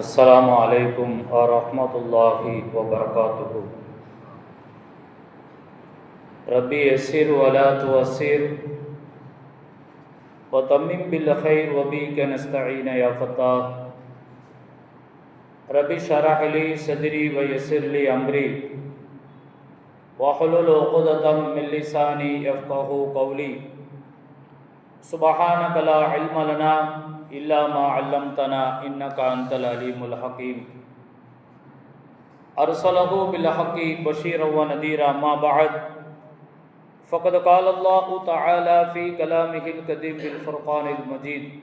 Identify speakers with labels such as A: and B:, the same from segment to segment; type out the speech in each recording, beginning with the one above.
A: السلام علیکم ورحمۃ اللہ وبرکاتہ۔ ربی اسیر ولا تو اسیر و وتمم بالخیر وبی کے نستعین یا فتح ربی شرح علی صدری و یسر علی عمری واحلل عقدۃ من لسانی یفقهوا قولی۔ سبحان کلا علم لنا إلا ما علمتنا إنك أنت العليم الحكيم. أرسله بالحق بشيرا ونذيرا ما بعد. فقد قال الله تعالى في كلامه القديم بالفرقان المجيد.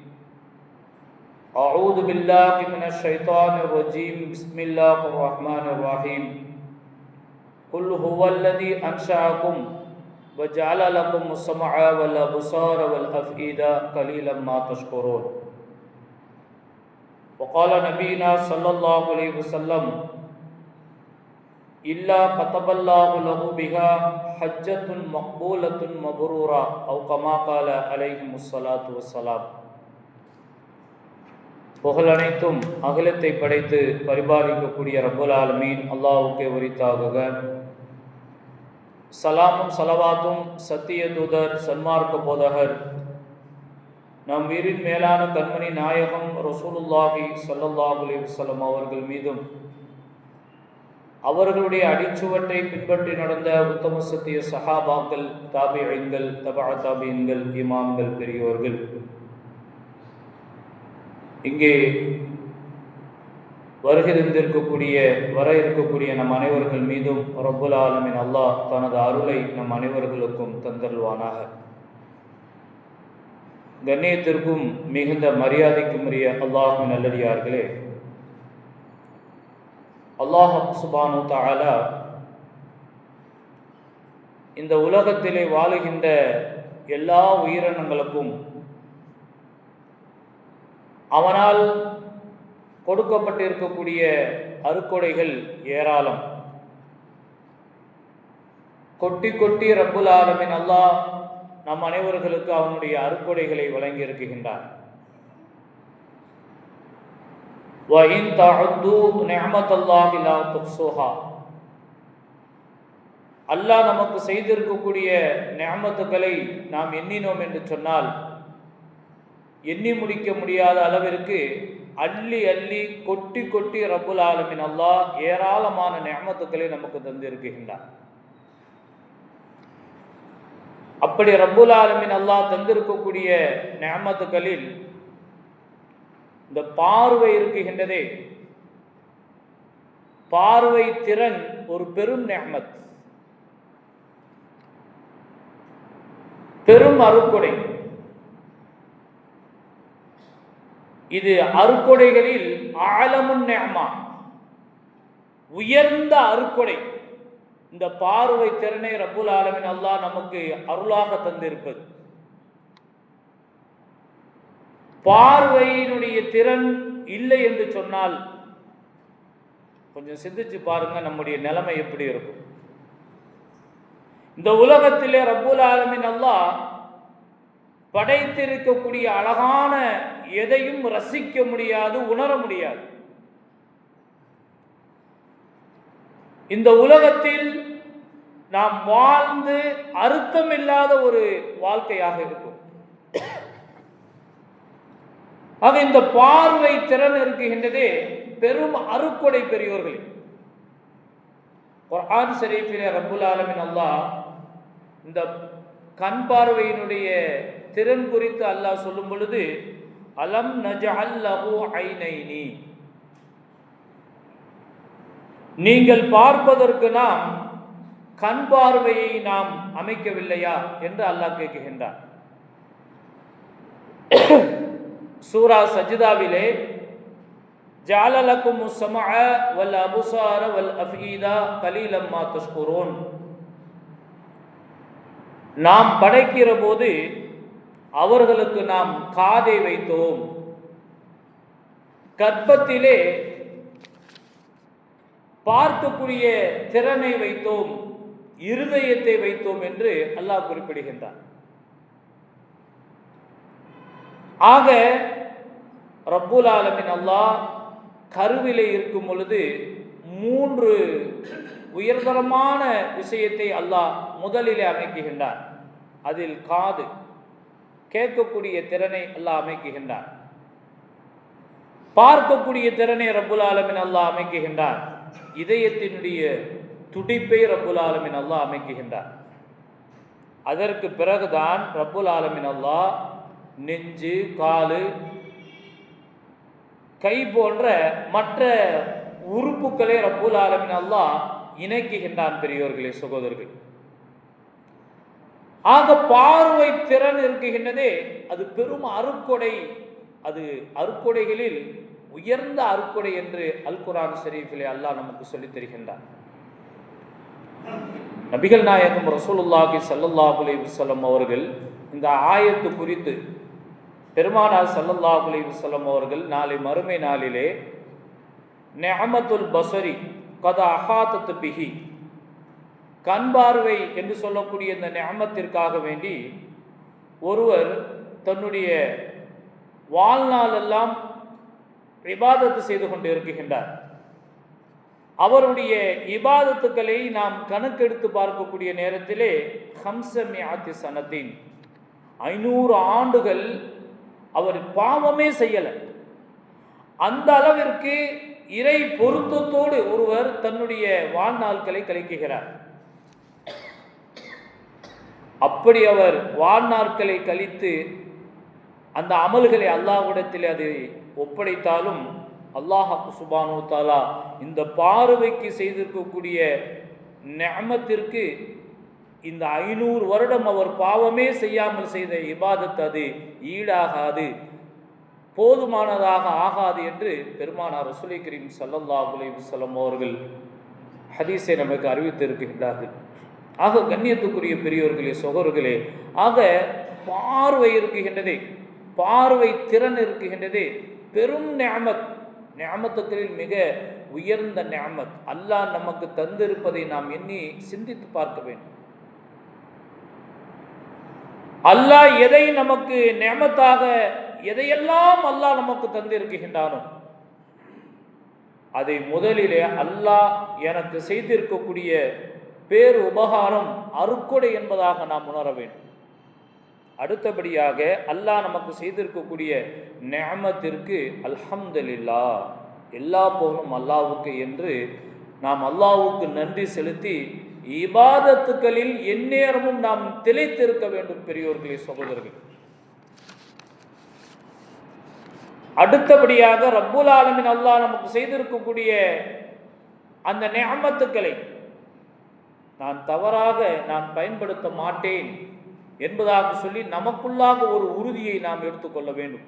A: أعوذ بالله من الشيطان الرجيم. بسم الله الرحمن الرحيم. قل هو الذي أنشأكم وجعل لكم السمع والأبصار والأفئدة قليلا ما تشكرون. وقال نبينا صلى الله عليه وسلم إلا كتب الله له بها حجة مقبولة مبرورة أو كما قال عليهم الصلاة والسلام புகழ் அனைத்தும் அகிலத்தை படைத்து பரிபாலிக்கக்கூடிய ரப்புல் ஆலமீன் அல்லாஹ்வுக்கே உரித்தாகுக சலாமும் சலவாத்தும் சத்திய தூதர் சன்மார்க்க போதகர் நம் உயிரின் மேலான கண்மணி நாயகம் ரசூலுல்லாஹி ஸல்லல்லாஹு அலைஹி அவர்கள் மீதும் அவர்களுடைய அடிச்சுவட்டை பின்பற்றி நடந்த உத்தம சத்திய சஹாபாக்கள் தாபியங்கள் தபா தாபியன்கள் இமாம்கள் பெரியோர்கள். இங்கே வருகிறந்திருக்கக்கூடிய வர இருக்கக்கூடிய நம் அனைவர்கள் மீதும் ரப்புல் ஆலமின் அல்லாஹ் தனது அருளை நம் அனைவர்களுக்கும் தந்தருவானாக கண்ணியத்திற்கும் மிகுந்த மரியாதைக்கும் உரிய அல்லாஹும் நல்லடியார்களே. அல்லாஹ் சுபானு தாலா இந்த உலகத்திலே வாழுகின்ற எல்லா உயிரினங்களுக்கும் அவனால் கொடுக்கப்பட்டிருக்கக்கூடிய அருக்கொடைகள் ஏராளம். கொட்டி கொட்டி ரப்புல் ஆலமின் அல்லாஹ் நம் அனைவர்களுக்கு அவனுடைய அருக்கொடைகளை வழங்கி இருக்குகின்றான் وَإِن تَعُدُّوا نِعْمَةَ اللَّهِ لَا تُحْصُوهَا அல்லாஹ் நமக்கு செய்திருக்கக்கூடிய நியமத்துக்களை நாம் எண்ணினோம் என்று சொன்னால் எண்ணி முடிக்க முடியாத அளவிற்கு அள்ளி அள்ளி கொட்டி கொட்டி ரப்புல் ஆலமின் அல்லாஹ் ஏராளமான நியமத்துக்களை நமக்கு தந்திருக்கின்றார் அப்படி ரப்புல் ஆலமின் அல்லாஹ் தந்திருக்கக்கூடிய நியமத்துக்களில் இந்த பார்வை இருக்குகின்றதே பார்வை திறன் ஒரு பெரும் நியமத். பெரும் அருக்கொடை இது அருக்கொடைகளில் ஆழமுன் நேமா உயர்ந்த அருக்கொடை இந்த பார்வை திறனை ரப்புல் ஆலமின் அல்லாஹ் நமக்கு அருளாக தந்திருப்பது. பார்வையினுடைய திறன் இல்லை என்று சொன்னால் கொஞ்சம் சிந்திச்சு பாருங்க நம்முடைய நிலைமை எப்படி இருக்கும். இந்த உலகத்திலே ரப்புல் ஆலமின் அல்லாஹ் படைத்திருக்கக்கூடிய அழகான எதையும் ரசிக்க முடியாது உணர முடியாது. இந்த உலகத்தில் நாம் வாழ்ந்து அர்த்தம் இல்லாத ஒரு வாழ்க்கையாக இருக்கும். ஆக இந்த பார்வை திறன் இருக்குகின்றதே பெரும் அருக்கொடை பெரியோர்கள். குர்ஆன் ஷரீஃபிலே ரபுல் ஆலமின் அல்லாஹ் இந்த கண் பார்வையினுடைய திறன் குறித்து அல்லாஹ் சொல்லும் பொழுது அலம் நஜ லஹு ஐநைனி நீங்கள் பார்ப்பதற்கு நாம் கண் பார்வையை நாம் அமைக்கவில்லையா என்று அல்லாஹ் கேட்குகின்றார் சூரா சஜிதாவிலே ஜாலலக்கும் சமஅ வல் அபுசார வல் அஃபீதா கலீலம்மா தஷ்குரோன். நாம் படைக்கிற போது அவர்களுக்கு நாம் காதை வைத்தோம். கற்பத்திலே பார்க்கக்கூடிய திறனை வைத்தோம் இருதயத்தை வைத்தோம் என்று அல்லாஹ் குறிப்பிடுகின்றார் ஆக ரப்புல் ஆலமின் அல்லாஹ் கருவிலே இருக்கும் பொழுது மூன்று உயர்தரமான விஷயத்தை அல்லாஹ் முதலிலே அமைக்குகின்றார் அதில் காது கேட்கக்கூடிய திறனை அல்லாஹ் அமைக்குகின்றார் பார்க்கக்கூடிய திறனை ரப்புல் ஆலமின் அல்லாஹ் அமைக்குகின்றார் இதயத்தினுடைய துடிப்பை ரப்புல் ஆலமின் அல்லாஹ் அமைக்குகின்றார் அதற்கு பிறகுதான் ரப்புல் ஆலமின் அல்லாஹ் நெஞ்சு காலு கை போன்ற மற்ற உறுப்புகளை ரப்புல் ஆலமின் அல்லாஹ் இணைக்குகின்றான் பெரியோர்களே சகோதரர்கள். ஆக பார்வை திறன் இருக்குகின்றதே அது பெரும் அருக்கொடை அது அருக்கொடைகளில் உயர்ந்த அருக்கொடை என்று அல் குரான் ஷெரீஃபிலே அல்லாஹ் நமக்கு சொல்லித் தருகின்றான். நபிகள் நாயகம் ரசூலுல்லாஹி ஸல்லல்லாஹு அலைஹி அவர்கள் இந்த ஆயத்து குறித்து பெருமானார் ஸல்லல்லாஹு அலைஹி அவர்கள் நாளை மறுமை நாளிலே நெஹமத்துல் பசரி கத அஹாத்தத்து பிஹி கண் பார்வை என்று சொல்லக்கூடிய இந்த நியமத்திற்காக வேண்டி ஒருவர் தன்னுடைய வாழ்நாளெல்லாம் இபாதத்து செய்து கொண்டு இருக்குகின்றார் அவருடைய இபாதத்துக்களை நாம் கணக்கெடுத்து பார்க்கக்கூடிய நேரத்திலே ஹம்சமி ஆத்தி சனத்தின் ஐநூறு ஆண்டுகள் அவர் பாவமே செய்யலை. அந்த அளவிற்கு இறை பொருத்தத்தோடு ஒருவர் தன்னுடைய வாழ்நாட்களை கழிக்குகிறார். அப்படி அவர் வாழ்நாட்களை கழித்து அந்த அமல்களை அல்லாஹ்விடத்தில் அதை ஒப்படைத்தாலும் அல்லாஹ் சுபானு தாலா இந்த பார்வைக்கு செய்திருக்கக்கூடிய நியமத்திற்கு இந்த ஐநூறு வருடம் அவர் பாவமே செய்யாமல் செய்த இபாதத் அது ஈடாகாது போதுமானதாக ஆகாது என்று பெருமானார் ரசூலை கரீம் சல்லல்லா அலைஹி அவர்கள் ஹதீஸை நமக்கு அறிவித்திருக்கின்றார்கள். ஆக கண்ணியத்துக்குரிய பெரியோர்களே சொகர்களே ஆக பார்வை இருக்குகின்றதே. பார்வை திறன் இருக்குகின்றது பெரும் நியமத் நியமத்துக்களில் மிக உயர்ந்த நியமத். அல்லாஹ் நமக்கு தந்திருப்பதை நாம் எண்ணி சிந்தித்து பார்க்க வேண்டும். அல்லாஹ் எதை நமக்கு நியமத்தாக எதையெல்லாம் அல்லாஹ் நமக்கு தந்திருக்கின்றானோ அதை முதலிலே அல்லாஹ் எனக்கு செய்திருக்கக்கூடிய பேர் உபகாரம் அருக்கொடை என்பதாக நாம் உணர வேண்டும். அடுத்தபடியாக அல்லாஹ் நமக்கு செய்திருக்கக்கூடிய நியமத்திற்கு அல்ஹம்துலில்லா எல்லா புகழும் அல்லாவுக்கு என்று நாம் அல்லாவுக்கு நன்றி செலுத்தி இபாதத்துக்களில் எந்நேரமும் நாம் திளைத்திருக்க வேண்டும் பெரியோர்களே சகோதரர்கள். அடுத்தபடியாக ரப்புல் ஆலமின் அல்லாஹ் நமக்கு செய்திருக்கக்கூடிய அந்த நியமத்துக்களை நான் தவறாக நான் பயன்படுத்த மாட்டேன். என்பதாக சொல்லி நமக்குள்ளாக ஒரு உறுதியை நாம் எடுத்துக்கொள்ள வேண்டும்.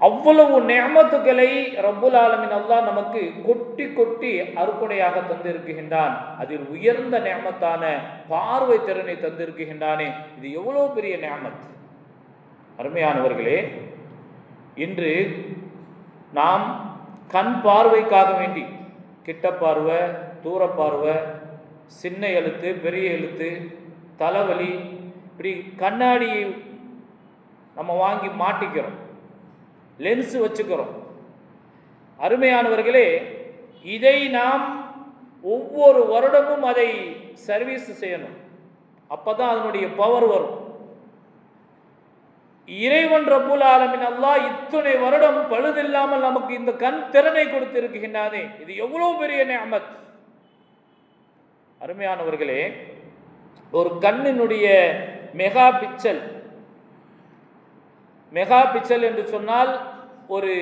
A: அவ்வளவு நேமத்துக்களை ரப்புல் ஆலமின் அல்லாஹ் நமக்கு கொட்டி கொட்டி அறுக்குடையாக தந்திருக்கின்றான். அதில் உயர்ந்த நேமத்தான பார்வை திறனை தந்திருக்கின்றானே. இது எவ்வளோ பெரிய நேமத் அருமையானவர்களே இன்று நாம் கண் பார்வைக்காக வேண்டி கிட்ட பார்வை தூர பார்வை சின்ன எழுத்து பெரிய எழுத்து தலைவலி இப்படி கண்ணாடி நம்ம வாங்கி மாட்டிக்கிறோம். லென்ஸு வச்சுக்கிறோம். அருமையானவர்களே இதை நாம் ஒவ்வொரு வருடமும் அதை சர்வீஸ் செய்யணும். அப்போ தான் அதனுடைய பவர் வரும். இறைவன் ரபுல் ஆலமின் அல்லா இத்தனை வருடம் பழுதில்லாமல் நமக்கு இந்த கண் திறனை கொடுத்திருக்கின்றானே. இது எவ்வளோ பெரிய நியமத். அருமையானவர்களே ஒரு கண்ணினுடைய மெகா பிக்சல் மெகா பிக்சல் என்று சொன்னால் ஒரு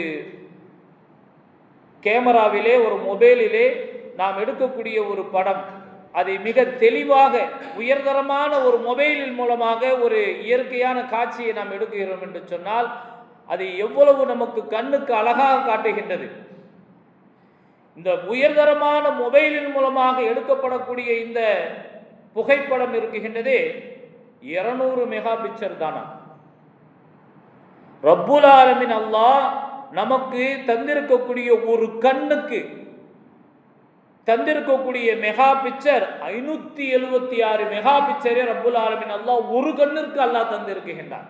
A: கேமராவிலே ஒரு மொபைலிலே நாம் எடுக்கக்கூடிய ஒரு படம். அதை மிக தெளிவாக உயர்தரமான ஒரு மொபைலின் மூலமாக ஒரு இயற்கையான காட்சியை நாம் எடுக்கிறோம் என்று சொன்னால் அது எவ்வளவு நமக்கு கண்ணுக்கு அழகாக காட்டுகின்றது. இந்த உயர்தரமான மொபைலின் மூலமாக எடுக்கப்படக்கூடிய இந்த புகைப்படம் இருக்குகின்றது இருநூறு மெகா பிக்சர் தானா? ரப்புல் ஆலமின் அல்லாஹ் நமக்கு தந்திருக்கக்கூடிய ஒரு கண்ணுக்கு தந்திருக்கக்கூடிய மெகா பிக்சர் ஐநூத்தி எழுபத்தி ஆறு மெகா பிக்சரே ரப்புல் ஆலமின் அல்லாஹ் ஒரு கண்ணிற்கு அல்லாஹ் தந்திருக்குகின்றான்.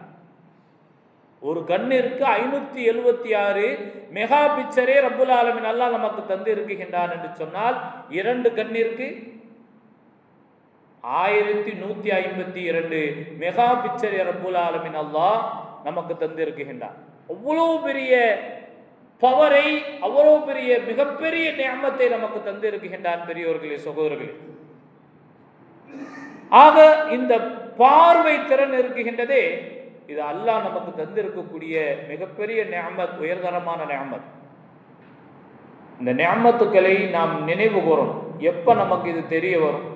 A: ஒரு கண்ணிற்கு ஐநூத்தி எழுபத்தி ஆறு மெகா பிக்சரே ரப்புல் ஆலமின் அல்லாஹ் நமக்கு தந்து இருக்குகின்றான் என்று சொன்னால் இரண்டு கண்ணிற்கு ஆயிரத்தி நூத்தி ஐம்பத்தி இரண்டு மெகா பிக்சரே ரப்புல் ஆலமின் அல்லாஹ் நமக்கு தந்து இருக்குகின்றான் அவ்வளவு பெரிய பவரை அவ்வளவு பெரிய மிகப்பெரிய நியமத்தை நமக்கு தந்து இருக்குகின்றான் பெரியோர்களே சகோதரர்களே. ஆக இந்த பார்வை திறன் இருக்குகின்றதே இது அல்லாஹ் நமக்கு தந்திருக்கக்கூடிய மிகப்பெரிய நியமத் உயர்தரமான நியமத். இந்த நியமத்துக்களை நாம் நினைவு கூறணும். எப்போ நமக்கு இது தெரிய வரும்?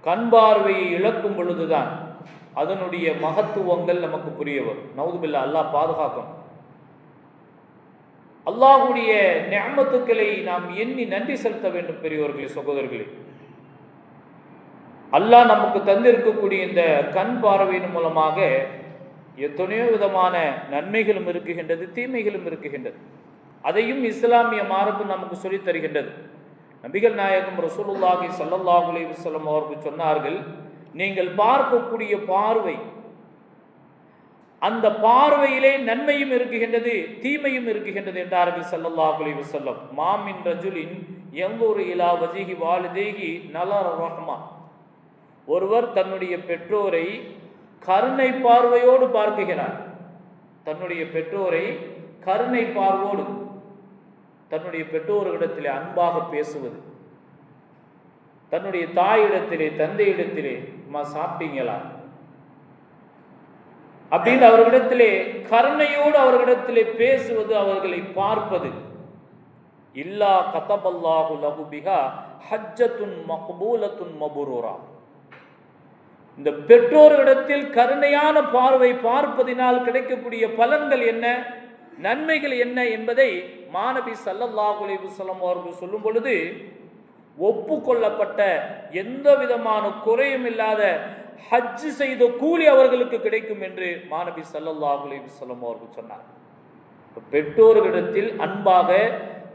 A: கண் பார்வையை இழக்கும் பொழுதுதான் அதனுடைய மகத்துவங்கள் நமக்கு புரிய வரும். நவுதுபில்லா அல்லாஹ் பாதுகாக்கும். அல்லாஹுடைய நியமத்துக்களை நாம் எண்ணி நன்றி செலுத்த வேண்டும் பெரியவர்களே சகோதரர்களே. அல்லாஹ் நமக்கு தந்திருக்கக்கூடிய இந்த கண் பார்வையின் மூலமாக எத்தனையோ விதமான நன்மைகளும் இருக்குகின்றது தீமைகளும் இருக்குகின்றது அதையும் இஸ்லாமிய மார்க்கம் நமக்கு சொல்லித் தருகின்றது. நபிகள் நாயகம் ரசூலுல்லாஹி ஸல்லல்லாஹு அலைஹி அவர்கள் சொன்னார்கள் நீங்கள் பார்க்கக்கூடிய பார்வை அந்த பார்வையிலே நன்மையும் இருக்குகின்றது தீமையும் இருக்குகின்றது என்றார்கள் ஸல்லல்லாஹு அலைஹி மாமின் ரஜுலின் எங்கூர் இலா வஜிஹி வாலிதேகி நலர் ரஹ்மான் ஒருவர் தன்னுடைய பெற்றோரை கருணை பார்வையோடு பார்க்குகிறார். தன்னுடைய பெற்றோரை கருணை பார்வோடு தன்னுடைய பெற்றோர்களிடத்திலே அன்பாக பேசுவது. தன்னுடைய தாயிடத்திலே தந்தையிடத்திலே அம்மா சாப்பிட்டீங்களா? அப்படின்னு அவர்களிடத்திலே கருணையோடு அவர்களிடத்திலே பேசுவது அவர்களை பார்ப்பது. இல்லா கதபல்லாஹு லகுபிகா ஹஜ்ஜத்துன் மக்பூலத்துன் மபுரூரா. இந்த பெற்றோர்களிடத்தில் கருணையான பார்வை பார்ப்பதினால் கிடைக்கக்கூடிய பலன்கள் என்ன? நன்மைகள் என்ன என்பதை மாணவி சல்லல்லாஹு அலைஹி அவர்கள் சொல்லும் பொழுது ஒப்புக்கொள்ளப்பட்ட எந்த விதமான குறையும் இல்லாத ஹஜ் செய்த கூலி அவர்களுக்கு கிடைக்கும் என்று மாணவி சல்லல்லாஹு அலைஹி அவர்கள் சொன்னார். பெற்றோர்களிடத்தில் அன்பாக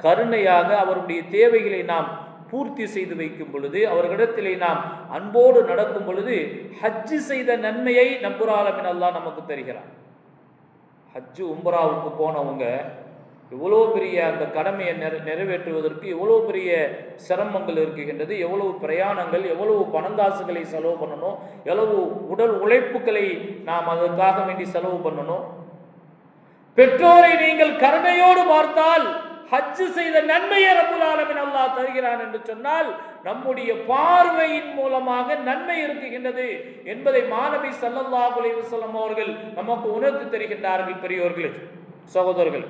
A: கருணையாக அவருடைய தேவைகளை நாம் பூர்த்தி செய்து வைக்கும் பொழுது அவர்களிடத்திலே நாம் அன்போடு நடக்கும் பொழுது ஹஜ்ஜு செய்த நன்மையை நம்புராலமின் அல்லா நமக்கு தருகிறான். ஹஜ்ஜு உம்ராவுக்கு போனவங்க எவ்வளோ பெரிய அந்த கடமையை நிற நிறைவேற்றுவதற்கு எவ்வளோ பெரிய சிரமங்கள் இருக்குகின்றது எவ்வளவு பிரயாணங்கள் எவ்வளவு பணந்தாசுகளை செலவு பண்ணணும் எவ்வளவு உடல் உழைப்புகளை நாம் அதற்காக வேண்டி செலவு பண்ணணும். பெற்றோரை நீங்கள் கருணையோடு பார்த்தால் ஹஜ்ஜு செய்த நன்மையை ரப்புல் ஆலமின் அல்லாஹ் தருகிறான் என்று சொன்னால் நம்முடைய பார்வையின் மூலமாக நன்மை இருக்குகின்றது என்பதை மாணவி சல்லல்லா குலேவசல்லம் அவர்கள் நமக்கு உணர்த்தி தருகின்றார்கள் பெரியோர்களே சகோதரர்கள்.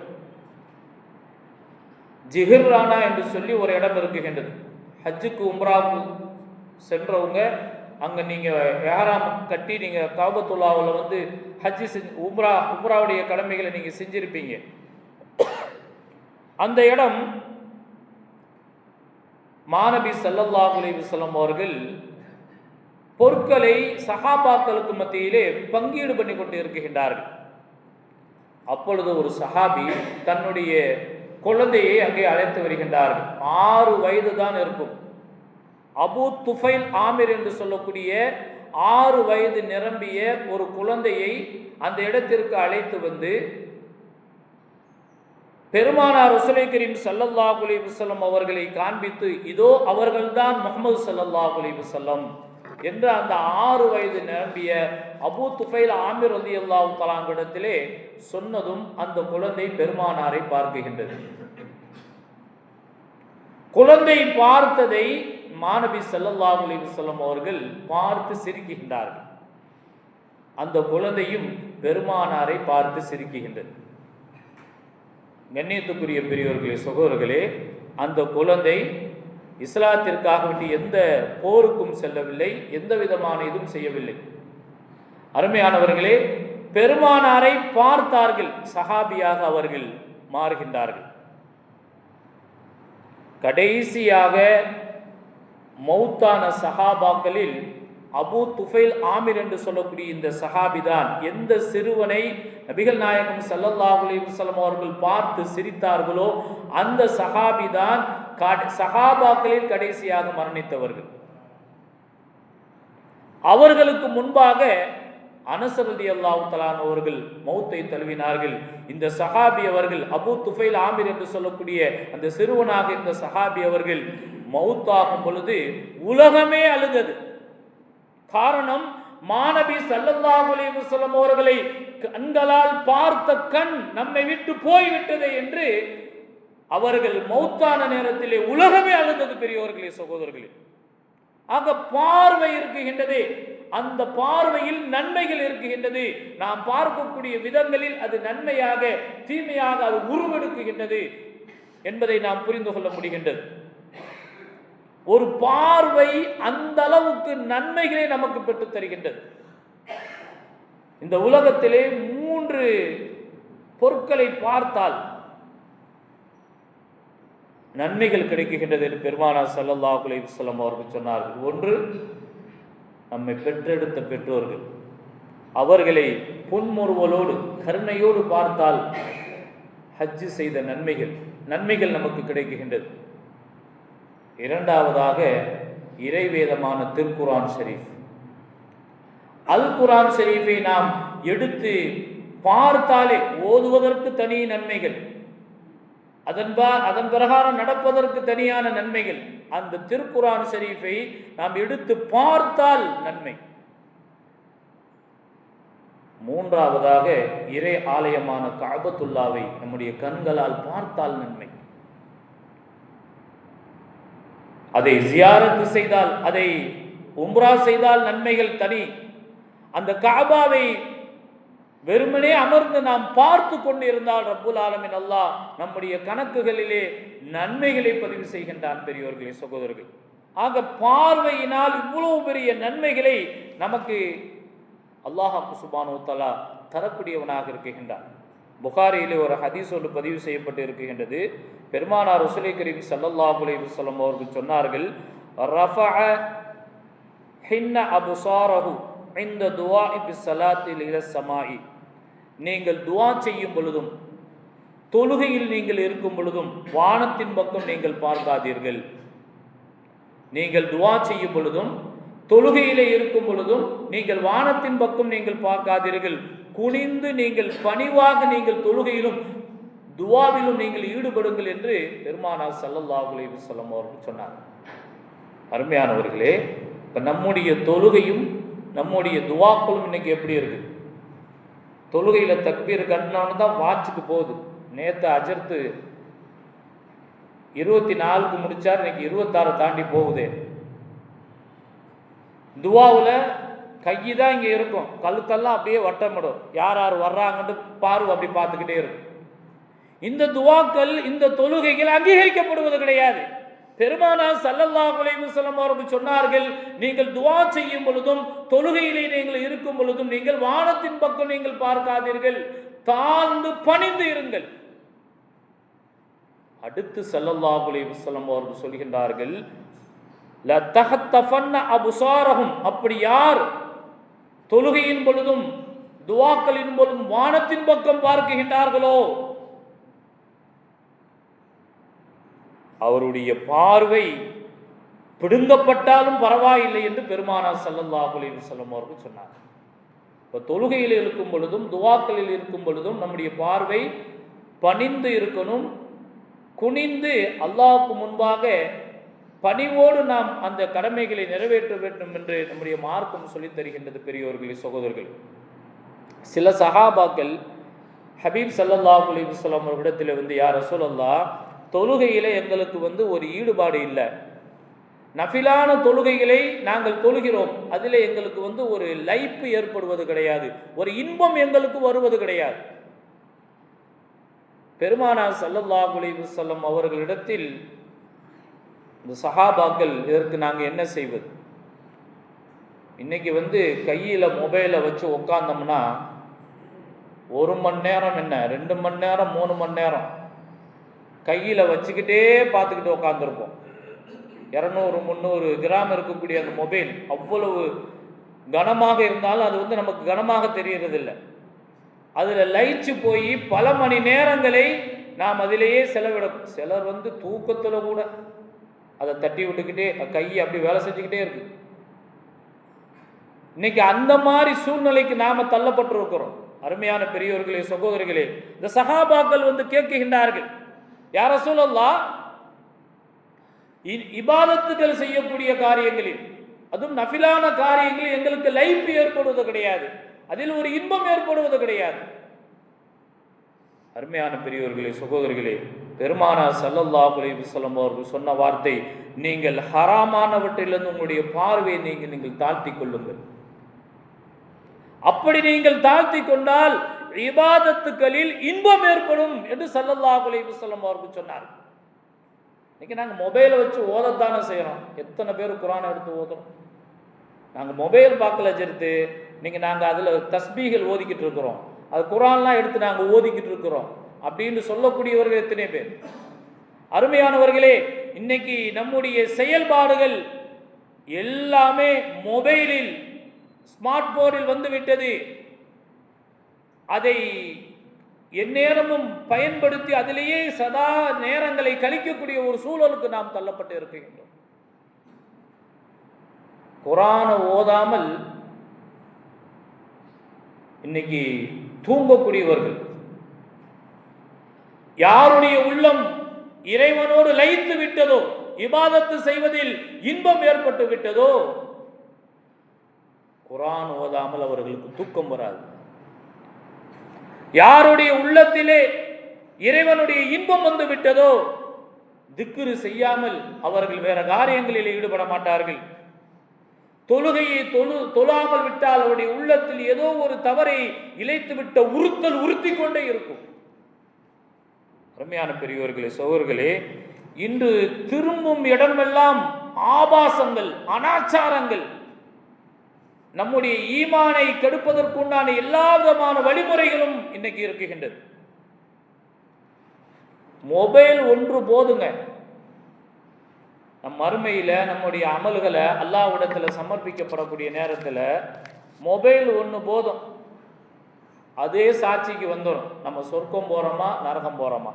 A: ஜிஹிர்ரானா என்று சொல்லி ஒரு இடம் இருக்குகின்றது. ஹஜ்ஜுக்கு உம்ராவுக்கு சென்றவங்க அங்கே நீங்கள் ஏராம் கட்டி நீங்கள் காபத்துல்லாவில் வந்து ஹஜ்ஜி செஞ்சு உம்ரா உம்ராவுடைய கடமைகளை நீங்கள் செஞ்சுருப்பீங்க. அந்த இடம் மாணவி சல்லல்லா அலைஹி அவர்கள் பொருட்களை சஹாபாக்களுக்கு மத்தியிலே பங்கீடு பண்ணி கொண்டு இருக்கின்றார்கள் அப்பொழுது ஒரு சஹாபி தன்னுடைய குழந்தையை அங்கே அழைத்து வருகின்றார்கள். ஆறு வயது தான் இருக்கும். அபு துஃபைல் ஆமிர் என்று சொல்லக்கூடிய ஆறு வயது நிரம்பிய ஒரு குழந்தையை அந்த இடத்திற்கு அழைத்து வந்து பெருமானார் ரசுலை கரீம் சல்லல்லா குலி வஸல்லம் அவர்களை காண்பித்து இதோ அவர்கள்தான் முகமது சல்லல்லா குலி வஸல்லம் என்று அந்த ஆறு வயது நிரம்பிய அபூ துஃபைல் ஆமிர் அலி அல்லாஹு தலாங்கிடத்திலே சொன்னதும் அந்த குழந்தை பெருமானாரை பார்க்குகின்றது. குழந்தை பார்த்ததை மாணவி சல்லல்லா குலி வஸல்லம் அவர்கள் பார்த்து சிரிக்குகின்றார்கள் அந்த குழந்தையும் பெருமானாரை பார்த்து சிரிக்குகின்றது கண்ணியத்துக்குரிய பெரியவர்களே சகோதரர்களே அந்த குழந்தை இஸ்லாத்திற்காக வேண்டி எந்த போருக்கும் செல்லவில்லை எந்த விதமான இதுவும் செய்யவில்லை. அருமையானவர்களே பெருமானாரை பார்த்தார்கள் சஹாபியாக அவர்கள் மாறுகின்றார்கள். கடைசியாக மௌத்தான சஹாபாக்களில் அபு துஃபைல் ஆமிர் என்று சொல்லக்கூடிய இந்த சஹாபிதான் எந்த சிறுவனை நபிகள் நாயகம் ஸல்லல்லாஹு அவர்கள் பார்த்து சிரித்தார்களோ அந்த சஹாபிதான் சஹாபாக்களில் கடைசியாக மரணித்தவர்கள். அவர்களுக்கு முன்பாக அனசரதி அல்லாஹு தலான் அவர்கள் மௌத்தை தழுவினார்கள். இந்த சஹாபி அவர்கள் அபு துஃபைல் ஆமிர் என்று சொல்லக்கூடிய அந்த சிறுவனாக இருந்த சஹாபி அவர்கள் மௌத்தாகும் பொழுது உலகமே அழுதது. காரணம் மாணவி சல்லல்லாஹுலே முசலம் அவர்களை கண்களால் பார்த்த கண் நம்மை விட்டு போய்விட்டது என்று அவர்கள் மௌத்தான நேரத்திலே உலகமே அழுந்தது பெரியவர்களே சகோதரர்களே. ஆக பார்வை இருக்குகின்றது. அந்த பார்வையில் நன்மைகள் இருக்குகின்றது. நாம் பார்க்கக்கூடிய விதங்களில் அது நன்மையாக தீமையாக அது உருவெடுக்குகின்றது என்பதை நாம் புரிந்து கொள்ள முடிகின்றது. ஒரு பார்வை அந்த அளவுக்கு நன்மைகளை நமக்கு பெற்று தருகின்றது. இந்த உலகத்திலே மூன்று பொருட்களை பார்த்தால் நன்மைகள் கிடைக்குகின்றது என்று பெருமானார் சல்லல்லா அலைஹி அவர்கள் சொன்னார்கள். ஒன்று நம்மை பெற்றெடுத்த பெற்றோர்கள். அவர்களை புன்முறுவலோடு கருணையோடு பார்த்தால் ஹஜ்ஜு செய்த நன்மைகள் நன்மைகள் நமக்கு கிடைக்குகின்றது. இரண்டாவதாக இறைவேதமான திருக்குரான் ஷெரீஃப். அல் குரான் ஷெரீஃபை நாம் எடுத்து பார்த்தாலே ஓதுவதற்கு தனி நன்மைகள். அதன் பா- அதன் பிரகாரம் நடப்பதற்கு தனியான நன்மைகள். அந்த திருக்குரான் ஷெரீஃபை நாம் எடுத்து பார்த்தால் நன்மை. மூன்றாவதாக இறை ஆலயமான காபத்துல்லாவை நம்முடைய கண்களால் பார்த்தால் நன்மை. அதை ஜியாரத்து செய்தால் அதை உம்ரா செய்தால் நன்மைகள் தனி. அந்த காபாவை வெறுமனே அமர்ந்து நாம் பார்த்து கொண்டு இருந்தால் ரப்புல் ஆலமின் அல்லாஹ் நம்முடைய கணக்குகளிலே நன்மைகளை பதிவு செய்கின்றான் பெரியோர்களே சகோதரர்கள். ஆக பார்வையினால் இவ்வளவு பெரிய நன்மைகளை நமக்கு அல்லாஹாக்கு சுபானு தலா தரக்கூடியவனாக இருக்கின்றான். புகாரியில் ஒரு ஹதீஸ் ஒன்று பதிவு செய்யப்பட்டு இருக்கின்றது பெருமானார் ரசூலை கரீம் ஸல்லல்லாஹு அலைஹி அவர்கள் சொன்னார்கள் ரஃபஅ ஹின்ன அபுசாரஹு இந்த துஆஇ பிஸ்ஸலாத்தில் இல சமாஇ நீங்கள் துவா செய்யும் பொழுதும் தொழுகையில் நீங்கள் இருக்கும் பொழுதும் வானத்தின் பக்கம் நீங்கள் பார்க்காதீர்கள். நீங்கள் துவா செய்யும் பொழுதும் தொழுகையிலே இருக்கும் பொழுதும் நீங்கள் வானத்தின் பக்கம் நீங்கள் பார்க்காதீர்கள். குனிந்து நீங்கள் பணிவாக நீங்கள் தொழுகையிலும் துவாவிலும் நீங்கள் ஈடுபடுங்கள் என்று பெருமானார் ஸல்லல்லாஹு அலைஹி அவர்கள் சொன்னார். அருமையானவர்களே இப்போ நம்முடைய தொழுகையும் நம்முடைய துவாக்களும் இன்னைக்கு எப்படி இருக்கு? தொழுகையில் தக்பீர் கட்டினவனு தான் வாட்சுக்கு போகுது. நேற்று அஜர்த்து இருபத்தி நாலுக்கு முடிச்சார் இன்னைக்கு இருபத்தாறு தாண்டி போகுதே. துவாவில் கை தான் இங்கே இருக்கும். கழுத்தெல்லாம் அப்படியே வட்டமிடும். யார் யார் வர்றாங்கன்ட்டு பார்வை அப்படி பார்த்துக்கிட்டே இருக்கும். இந்த துவாக்கள் இந்த தொழுகைகள் அங்கீகரிக்கப்படுவது கிடையாது. பெருமானார் சல்லல்லா அலைஹி அவர்கள் சொன்னார்கள் நீங்கள் துவா செய்யும் பொழுதும் தொழுகையிலே நீங்கள் இருக்கும் பொழுதும் நீங்கள் வானத்தின் பக்கம் நீங்கள் பார்க்காதீர்கள். தாழ்ந்து பணிந்து இருங்கள். அடுத்து சல்லல்லா அலைஹி அவர்கள் சொல்கின்றார்கள் ல அப்படி யார்? தொழுகையின் பொழுதும் துவாக்களின் பொழுதும் வானத்தின் பக்கம் பார்க்குகின்றார்களோ? அவருடைய பார்வை பிடுங்கப்பட்டாலும் பரவாயில்லை என்று பெருமானார் ஸல்லல்லாஹு அலைஹி வஸல்லம் அவர்கள் சொன்னார். இப்போ தொழுகையில் இருக்கும் பொழுதும் துவாக்களில் இருக்கும் பொழுதும் நம்முடைய பார்வை பணிந்து இருக்கணும் குனிந்து அல்லாவுக்கு முன்பாக பணிவோடு நாம் அந்த கடமைகளை நிறைவேற்ற வேண்டும் என்று நம்முடைய மார்க்கம் சொல்லித் தருகின்றது பெரியோர்களே சகோதரர்கள். சில சஹாபாக்கள் ஹபீப் சல்லல்லா அலைஹி வஸல்லம் அவர்களிடத்தில் வந்து யார் ரசூலல்லாஹ் தொழுகையில் எங்களுக்கு வந்து ஒரு ஈடுபாடு இல்லை. நஃபிலான தொழுகைகளை நாங்கள் தொழுகிறோம். அதில் எங்களுக்கு வந்து ஒரு லைப்பு ஏற்படுவது கிடையாது. ஒரு இன்பம் எங்களுக்கு வருவது கிடையாது. பெருமானார் சல்லல்லா அலைஹி அவர்களிடத்தில் இந்த சஹாபாக்கள் இதற்கு நாங்கள் என்ன செய்வது? இன்னைக்கு வந்து கையில் மொபைலை வச்சு உக்காந்தோம்னா ஒரு மணி நேரம் என்ன? ரெண்டு மணி நேரம் மூணு மணி நேரம் கையில் வச்சுக்கிட்டே பார்த்துக்கிட்டு உக்காந்துருப்போம். இரநூறு முந்நூறு கிராம் இருக்கக்கூடிய அந்த மொபைல் அவ்வளவு கனமாக இருந்தாலும் அது வந்து நமக்கு கனமாக தெரியறதில்ல. அதில் லயிச்சு போய் பல மணி நேரங்களை நாம் அதிலேயே செலவிடும் சிலர் வந்து தூக்கத்தில் கூட அதை தட்டி விட்டுக்கிட்டே கை அப்படி வேலை செஞ்சுக்கிட்டே இருக்கு. இன்னைக்கு அந்த மாதிரி சூழ்நிலைக்கு நாம தள்ளப்பட்டிருக்கிறோம். அருமையான பெரியோர்களே சகோதரிகளே இந்த சகாபாக்கள் வந்து கேட்குகின்றார்கள் யார சொல்லலாம் இபாதத்துகள் செய்யக்கூடிய காரியங்களில் அதுவும் நஃபிலான காரியங்களில் எங்களுக்கு லைஃப் ஏற்படுவது கிடையாது. அதில் ஒரு இன்பம் ஏற்படுவது கிடையாது. அருமையான பெரியவர்களே சகோதரிகளே பெருமானா சல்லல்லா அலைஹி வஸல்லம் அவர்கள் சொன்ன வார்த்தை நீங்கள் ஹராமானவற்றிலிருந்து உங்களுடைய பார்வையை நீங்கள் நீங்கள் தாழ்த்தி கொள்ளுங்கள். அப்படி நீங்கள் தாழ்த்தி கொண்டால் இபாதத்துக்களில் இன்பம் ஏற்படும் என்று சல்லல்லாஹு அலைஹி வஸல்லம் அவர்கள் சொன்னார் இன்னைக்கு நாங்கள் மொபைலை வச்சு ஓதத்தானே செய்கிறோம் எத்தனை பேர் குரானை எடுத்து ஓதுறோம்? நாங்கள் மொபைல் பார்க்கல சேர்த்து நீங்கள் நாங்கள் அதில் தஸ்பீகள் ஓதிக்கிட்டு இருக்கிறோம். அது குரான்லாம் எடுத்து நாங்கள் ஓதிக்கிட்டு இருக்கிறோம். அப்படின்னு சொல்லக்கூடியவர்கள் எத்தனை பேர்? அருமையானவர்களே இன்னைக்கு நம்முடைய செயல்பாடுகள் எல்லாமே மொபைலில் ஸ்மார்ட் போர்டில் வந்துவிட்டது அதை எந்நேரமும் பயன்படுத்தி அதிலேயே சதா நேரங்களை கழிக்கக்கூடிய ஒரு சூழலுக்கு நாம் தள்ளப்பட்டு இருக்கின்றோம். குரான ஓதாமல் இன்னைக்கு தூங்கக்கூடியவர்கள் யாருடைய உள்ளம் இறைவனோடு லயித்து விட்டதோ இபாதத்து செய்வதில் இன்பம் ஏற்பட்டு விட்டதோ? குரான் ஓதாமல் அவர்களுக்கு தூக்கம் வராது. யாருடைய உள்ளத்திலே இறைவனுடைய இன்பம் வந்து விட்டதோ? திக்குறு செய்யாமல் அவர்கள் வேற காரியங்களில் ஈடுபட மாட்டார்கள். தொழுகையை தொழு தொழாமல் விட்டால் அவருடைய உள்ளத்தில் ஏதோ ஒரு தவறை இழைத்து விட்ட உறுத்தல் உறுத்தி கொண்டே இருக்கும். அருமையான பெரியவர்களே சோழர்களே இன்று திரும்பும் இடமெல்லாம் ஆபாசங்கள் அனாச்சாரங்கள். நம்முடைய ஈமானை கெடுப்பதற்குண்டான எல்லா விதமான வழிமுறைகளும் இன்னைக்கு இருக்குகின்றது மொபைல் ஒன்று போதுங்க. நம் மறுமையில் நம்முடைய அமல்களை அல்லாவிடத்தில் சமர்ப்பிக்கப்படக்கூடிய நேரத்தில் மொபைல் ஒன்று போதும். அதே சாட்சிக்கு வந்துடும் நம்ம சொர்க்கம் போகிறோமா நரகம் போகிறோமா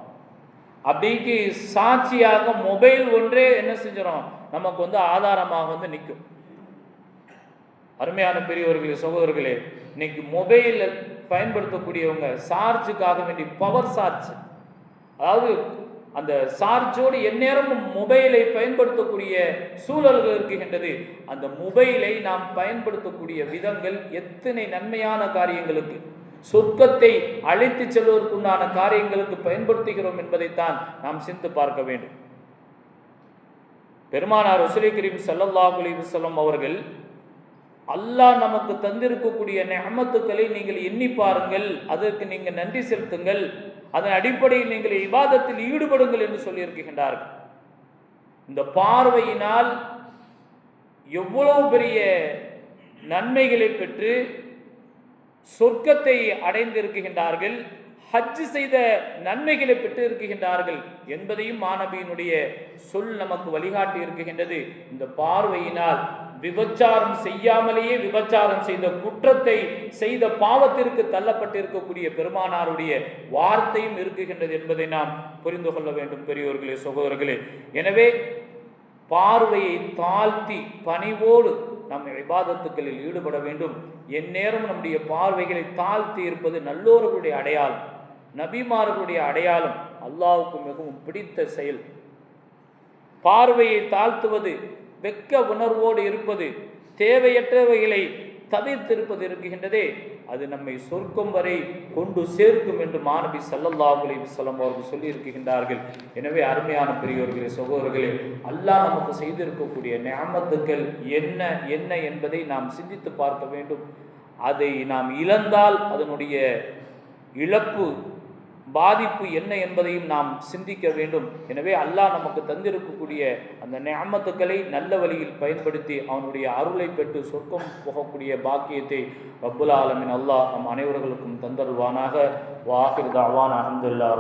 A: அப்படிக்கு சாட்சியாக மொபைல் ஒன்றே என்ன செஞ்சிடும் நமக்கு வந்து ஆதாரமாக வந்து நிற்கும். அருமையான பெரியவர்களே சகோதரர்களே இன்னைக்கு மொபைலில் பயன்படுத்தக்கூடியவங்க சார்ஜுக்காக வேண்டி பவர் சார்ஜ். அதாவது அந்த சார்ஜோடு எந்நேரமும் மொபைலை பயன்படுத்தக்கூடிய சூழல்கள் இருக்குகின்றது அந்த மொபைலை நாம் பயன்படுத்தக்கூடிய விதங்கள் எத்தனை நன்மையான காரியங்களுக்கு. சொர்க்கத்தை அழைத்து செல்வதற்குண்டான காரியங்களுக்கு பயன்படுத்துகிறோம் என்பதைத்தான் நாம் சிந்து பார்க்க வேண்டும். பெருமானார் உசலி கரீம் சல்லல்லாஹ் அலி அவர்கள் அல்லாஹ் நமக்கு தந்திருக்கக்கூடிய நெமத்துக்களை நீங்கள் எண்ணி பாருங்கள் அதற்கு நீங்கள் நன்றி செலுத்துங்கள் அதன் அடிப்படையில் நீங்கள் விவாதத்தில் ஈடுபடுங்கள் என்று சொல்லியிருக்கின்றார்கள். இந்த பார்வையினால் எவ்வளவு பெரிய நன்மைகளை பெற்று சொர்க்கத்தை அடைந்திருக்கின்றார்கள் ஹஜ் செய்த நன்மைகளை பெற்று இருக்கின்றார்கள் என்பதையும் மாணவியினுடைய சொல் நமக்கு வழிகாட்டி இருக்குகின்றது இந்த பார்வையினால் விபச்சாரம் செய்யாமலேயே விபச்சாரம் செய்த குற்றத்தை செய்த பாவத்திற்கு தள்ளப்பட்டிருக்கக்கூடிய பெருமானாருடைய வார்த்தையும் இருக்குகின்றது என்பதை நாம் புரிந்து கொள்ள வேண்டும் பெரியோர்களே சகோதரர்களே. எனவே பார்வையை தாழ்த்தி பணிவோடு நம் விவாதத்துக்களில் ஈடுபட வேண்டும். எந்நேரம் நம்முடைய பார்வைகளை தாழ்த்தி இருப்பது நல்லோர்களுடைய அடையாளம். நபிமார்களுடைய அடையாளம் அல்லாவுக்கு மிகவும் பிடித்த செயல். பார்வையை தாழ்த்துவது வெக்க உணர்வோடு இருப்பது தேவையற்றவைகளை தவிர்த்திருப்பது இருக்குகின்றதே அது நம்மை சொர்க்கம் வரை கொண்டு சேர்க்கும் என்று மாணவி சல்லல்லாஹு அலைஹி அவர்கள் சொல்லியிருக்கின்றார்கள். எனவே அருமையான பெரியோர்களே சகோதரர்களே அல்லாஹ் நமக்கு செய்திருக்கக்கூடிய நியாமத்துக்கள் என்ன என்ன என்பதை நாம் சிந்தித்து பார்க்க வேண்டும். அதை நாம் இழந்தால் அதனுடைய இழப்பு பாதிப்பு என்ன என்பதையும் நாம் சிந்திக்க வேண்டும். எனவே அல்லாஹ் நமக்கு தந்திருக்கக்கூடிய அந்த நியமத்துக்களை நல்ல வழியில் பயன்படுத்தி அவனுடைய அருளை பெற்று சொர்க்கம் போகக்கூடிய பாக்கியத்தை ரப்புல் ஆலமின் அல்லாஹ் நம் அனைவர்களுக்கும் தந்தருவானாக வாஹிர் தாவான் அஹமதுல்லா